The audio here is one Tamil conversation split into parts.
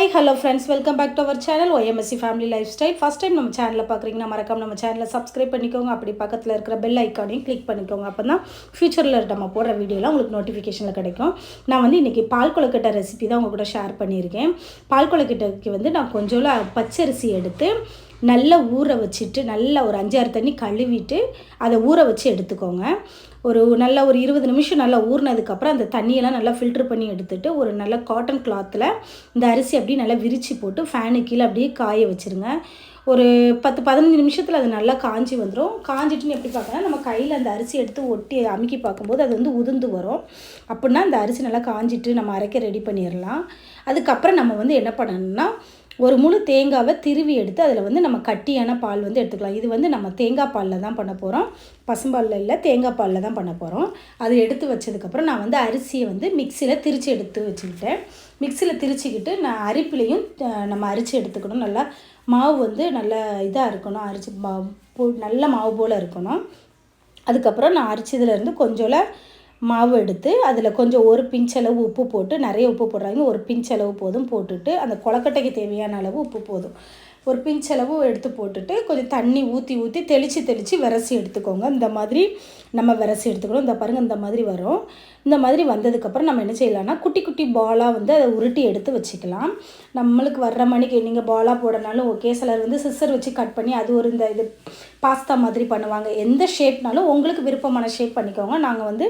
Hi hello friends welcome back to our channel YMSC family lifestyle first time நம்ம சேனலில் பார்க்குறீங்கன்னா மறக்காம நம்ம சேனலை சப்ஸ்கிரைப் பண்ணிக்கோங்க. அப்படி பக்கத்தில் இருக்கிற பெல் ஐக்கானையும் கிளிக் பண்ணிக்கோங்க. அப்போ தான் ஃபியூச்சரில் நம்ம போடுற வீடியோலாம் உங்களுக்கு நோட்டிஃபிகேஷனில் கிடைக்கும். நான் வந்து இன்றைக்கி பால் கொழுக்கட்டை ரெசிபி தான் உங்கள் கூட ஷேர் பண்ணியிருக்கேன். பால் கொழுக்கட்டைக்கு வந்து நான் கொஞ்சோல பச்சரிசி எடுத்து நல்லா ஊற வச்சுட்டு நல்லா ஒரு அஞ்சாறு தண்ணி கழுவிட்டு அதை ஊற வச்சு எடுத்துக்கோங்க. ஒரு நல்ல ஒரு இருபது நிமிஷம் நல்லா ஊறினதுக்கப்புறம் அந்த தண்ணியெல்லாம் நல்லா ஃபில்ட்ரு பண்ணி எடுத்துட்டு ஒரு நல்ல காட்டன் கிளாத்தில் இந்த அரிசி அப்படியே நல்லா விரித்து போட்டு ஃபேனு கீழே அப்படியே காய வச்சுருங்க. ஒரு பத்து பதினஞ்சு நிமிஷத்தில் அது நல்லா காஞ்சி வந்துடும் காஞ்சிட்டுன்னு எப்படி பார்க்கணும்னா நம்ம கையில் அந்த அரிசி எடுத்து ஒட்டி அமுக்கி பார்க்கும்போது அது வந்து உதிர்ந்து வரும். அப்படின்னா அந்த அரிசி நல்லா காஞ்சிட்டு நம்ம அரைக்க ரெடி பண்ணிடலாம். அதுக்கப்புறம் நம்ம வந்து என்ன பண்ணணும்னா ஒரு முழு தேங்காவை திருவி எடுத்து அதில் வந்து நம்ம கட்டியான பால் வந்து எடுத்துக்கலாம். இது வந்து நம்ம தேங்காய் பாலில் தான் பண்ண போகிறோம் பசும்பாலில் இல்லை தேங்காய் பாலில் தான் பண்ண போகிறோம் அது எடுத்து வச்சதுக்கப்புறம் நான் வந்து அரிசியை வந்து மிக்சியில் திரித்து எடுத்து வச்சுக்கிட்டேன். மிக்சியில் திரிச்சிக்கிட்டு நான் அரிப்பிலையும் நம்ம அரிச்சு எடுத்துக்கணும். நல்லா மாவு வந்து நல்லா இதாக இருக்கணும். அரிச்சு மா நல்ல மாவு போல் இருக்கணும். அதுக்கப்புறம் நான் அரிச்சதுலேருந்து கொஞ்சோல மாவு எடுத்து அதில் கொஞ்சம் ஒரு பிஞ்சளவு உப்பு போட்டு நிறைய உப்பு போடுறாங்க. ஒரு பிஞ்சளவு போதும் போட்டுட்டு அந்த கொலக்கட்டைக்கு தேவையான அளவு உப்பு போதும். ஒரு பிஞ்சளவு எடுத்து போட்டுட்டு கொஞ்சம் தண்ணி ஊற்றி ஊற்றி தெளித்து தெளித்து விரசி எடுத்துக்கோங்க. இந்த மாதிரி நம்ம விரசி எடுத்துக்கணும் இந்த பாருங்கள் இந்த மாதிரி வரும். இந்த மாதிரி வந்ததுக்கப்புறம் நம்ம என்ன செய்யலாம்னா குட்டி குட்டி பாலாக வந்து அதை உருட்டி எடுத்து வச்சுக்கலாம். நம்மளுக்கு வர்ற மணிக்கு நீங்கள் பாலாக போடனாலும் ஓகே சிலர் வந்து சிஸ்ஸர் வச்சு கட் பண்ணி அது ஒரு இந்த இது பாஸ்தா மாதிரி பண்ணுவாங்க. எந்த ஷேப்னாலும் உங்களுக்கு விருப்பமான ஷேப் பண்ணிக்கோங்க. நாங்கள் வந்து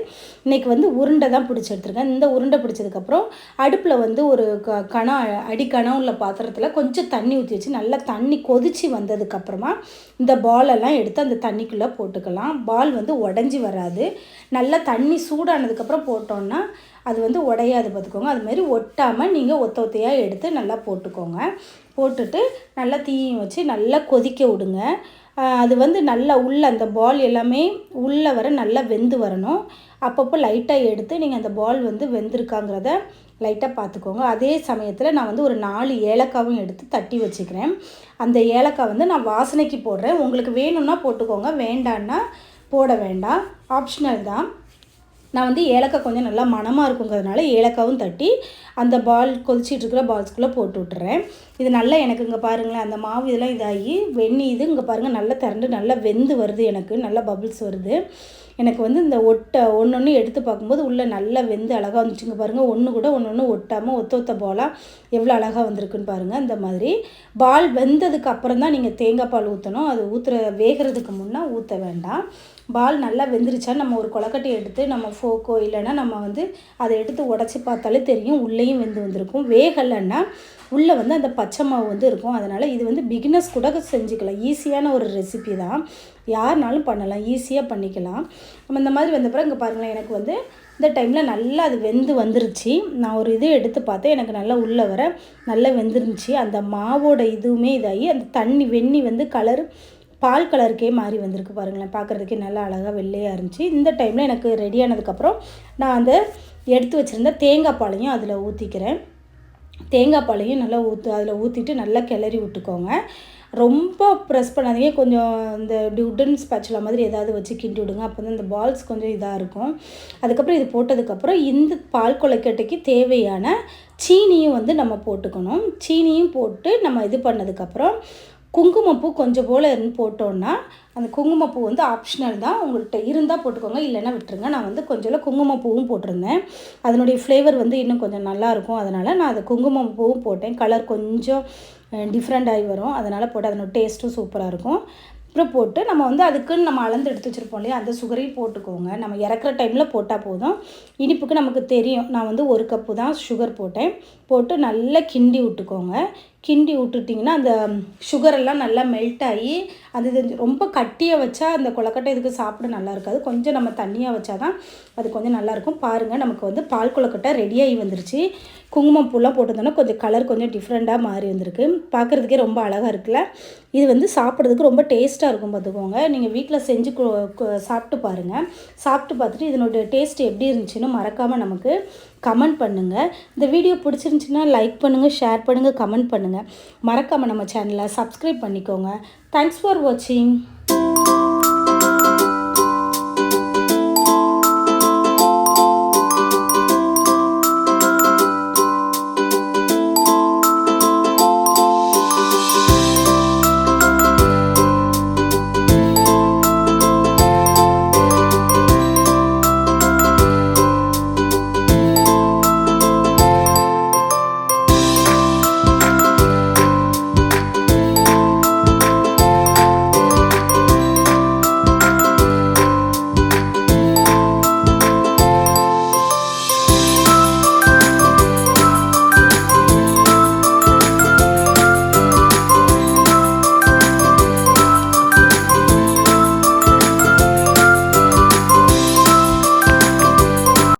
இன்றைக்கி வந்து உருண்டை தான் பிடிச்சி எடுத்துருக்கேன். இந்த உருண்டை பிடிச்சதுக்கப்புறம் அடுப்பில் வந்து ஒரு க கணம் அடி உள்ள பாத்திரத்தில் கொஞ்சம் தண்ணி ஊற்றி வச்சு நல்லா தண்ணி கொதிச்சு வந்ததுக்கப்புறமா இந்த பாலெல்லாம் எடுத்து அந்த தண்ணிக்குள்ளே போட்டுக்கலாம். பால் வந்து உடஞ்சி வராது. நல்லா தண்ணி சூடானதுக்கப்புறம் போட்டோன்னா அது வந்து உடையாது பார்த்துக்கோங்க. அது மாதிரி ஒட்டாமல் நீங்கள் ஒத்த ஒத்தையாக எடுத்து நல்லா போட்டுக்கோங்க. போட்டுட்டு நல்லா தீயும் வச்சு நல்லா கொதிக்க விடுங்க. அது வந்து நல்லா உள்ளே அந்த பால் எல்லாமே உள்ளே வர நல்லா வெந்து வரணும். அப்பப்போ லைட்டாக எடுத்து நீங்கள் அந்த பால் வந்து வெந்திருக்காங்கிறத லைட்டாக பார்த்துக்கோங்க. அதே சமயத்தில் நான் வந்து ஒரு நாலு ஏலக்காவும் எடுத்து தட்டி வச்சுக்கிறேன். அந்த ஏலக்காய் வந்து நான் வாசனைக்கு போடுறேன். உங்களுக்கு வேணும்னா போட்டுக்கோங்க. வேண்டான்னா போட வேண்டாம். ஆப்ஷனல் தான். நான் வந்து ஏலக்காய் கொஞ்சம் நல்லா மணமாக இருக்குங்கிறதுனால ஏலக்காவும் தட்டி அந்த பால் கொதிச்சிட்டு இருக்கிற பால்ஸ்குள்ளே போட்டு விட்டுறேன். இது நல்லா எனக்கு இங்கே பாருங்களேன் அந்த மாவு இதெல்லாம் இதாகி வெந்நி இது இங்கே பாருங்கள் நல்லா திரண்டு நல்லா வெந்து வருது எனக்கு நல்லா பபிள்ஸ் வருது. எனக்கு வந்து இந்த ஒட்டை ஒன்று ஒன்று எடுத்து பார்க்கும்போது உள்ளே நல்லா வெந்து அழகாக வந்துச்சுங்க பாருங்கள் ஒன்று கூட ஒன்று ஒன்று ஒட்டாமல் ஒத்த ஒத்த பாலாக எவ்வளோ அழகாக வந்திருக்குன்னு பாருங்கள் இந்த மாதிரி. பால் வெந்ததுக்கு அப்புறம் தான் நீங்கள் தேங்காய் பால் ஊற்றணும் அது ஊற்றுற வேகிறதுக்கு முன்னே ஊற்ற வேண்டாம். பால் நல்லா வெந்துருச்சா நம்ம ஒரு கொலக்கட்டை எடுத்து நம்ம ஃபோக்கோ இல்லைன்னா நம்ம வந்து அதை எடுத்து உடச்சி பார்த்தாலே தெரியும். உள்ளேயும் வெந்து வந்திருக்கும். வேகலைன்னா உள்ளே வந்து அந்த பச்சை மாவு வந்து இருக்கும். அதனால் இது வந்து பிகினஸ் கூட செஞ்சுக்கலாம். ஈஸியான ஒரு ரெசிபி தான். யாருனாலும் பண்ணலாம். ஈஸியாக பண்ணிக்கலாம். நம்ம இந்த மாதிரி வந்த பிறகு இங்கே பாருங்களேன் எனக்கு வந்து இந்த டைமில் நல்லா அது வெந்து வந்துருச்சு. நான் ஒரு இது எடுத்து பார்த்தேன். எனக்கு நல்லா உள்ளே வர நல்லா வெந்துருந்துச்சு. அந்த மாவோட இதுவுமே இதாகி அந்த தண்ணி வெண்ணி வந்து கலர் பால் கலருக்கே மாறி வந்திருக்கு பாருங்களேன். பார்க்குறதுக்கே நல்லா அழகாக வெள்ளையாக இருந்துச்சு. இந்த டைமில் எனக்கு ரெடி ஆனதுக்கப்புறம் நான் அந்த எடுத்து வச்சுருந்த தேங்காய் பாலையும் அதில் ஊற்றிக்கிறேன் தேங்காய் பாலையும் நல்லா ஊற்று அதில் ஊற்றிட்டு நல்லா கிளறி விட்டுக்கோங்க. ரொம்ப ப்ரெஸ் பண்ணாதீங்க. கொஞ்சம் இந்த உடன் ஸ்பேச்சுலா மாதிரி ஏதாவது வச்சு கிண்டி விடுங்க. அப்போ தான் இந்த பால்ஸ் கொஞ்சம் இதாக இருக்கும். அதுக்கப்புறம் இது போட்டதுக்கப்புறம் இந்த பால் கொலைக்கட்டைக்கு தேவையான சீனியும் வந்து நம்ம போட்டுக்கணும். சீனியும் போட்டு நம்ம இது பண்ணதுக்கப்புறம் குங்குமப்பூ கொஞ்சம் போல் இருந்து போட்டோன்னா அந்த குங்குமப்பூ வந்து ஆப்ஷனல் தான். உங்கள்கிட்ட இருந்தால் போட்டுக்கோங்க இல்லைன்னா விட்டுருங்க. நான் வந்து கொஞ்சம் குங்குமப்பூவும் போட்டிருந்தேன். அதனுடைய ஃப்ளேவர் வந்து இன்னும் கொஞ்சம் நல்லாயிருக்கும் அதனால் நான் அதை குங்குமப்பூவும் போட்டேன். கலர் கொஞ்சம் டிஃப்ரெண்ட் ஆகி வரும். அதனால் போட்டு அதனோட டேஸ்ட்டும் சூப்பராக இருக்கும். அப்புறம் போட்டு நம்ம வந்து அதுக்குன்னு நம்ம அளந்து எடுத்து வச்சுருப்போம் இல்லையா? அந்த சுகரையும் போட்டுக்கோங்க. நம்ம இறக்குற டைமில் போட்டால் போதும். இனிப்புக்கு நமக்கு தெரியும். நான் வந்து ஒரு கப்பு தான் சுகர் போட்டேன். போட்டு நல்லா கிண்டி விட்டுக்கோங்க. கிண்டி விட்டுட்டிங்கன்னா அந்த சுகரெல்லாம் நல்லா மெல்ட் ஆகி அது இது ரொம்ப கட்டியாக வச்சா அந்த கொலக்கட்டை இதுக்கு சாப்பிட நல்லா இருக்காது. கொஞ்சம் நம்ம தண்ணியாக வச்சா தான் அது கொஞ்சம் நல்லாயிருக்கும் பாருங்கள் நமக்கு வந்து பால் கொலக்கட்டை ரெடியாகி வந்துருச்சு. குங்குமப்பூலாம் போட்டிருந்தோன்னா கொஞ்சம் கலர் கொஞ்சம் டிஃப்ரெண்ட்டாக மாறி வந்திருக்கு. பார்க்குறதுக்கே ரொம்ப அழகாக இருக்குல்ல? இது வந்து சாப்பிட்றதுக்கு ரொம்ப டேஸ்ட்டாக இருக்கும் பார்த்துக்கோங்க. நீங்கள் வீட்டில் செஞ்சு சாப்பிட்டு பாருங்கள் சாப்பிட்டு பார்த்துட்டு இதனுடைய டேஸ்ட் எப்படி இருந்துச்சுன்னு மறக்காமல் நமக்கு கமெண்ட் பண்ணுங்கள் இந்த வீடியோ பிடிச்சிருந்துச்சின்னா லைக் பண்ணுங்கள் ஷேர் பண்ணுங்கள் கமெண்ட் பண்ணுங்கள் மறக்காமல் நம்ம சேனலை சப்ஸ்கிரைப் பண்ணிக்கோங்க. தேங்க்ஸ் ஃபார் வாட்சிங்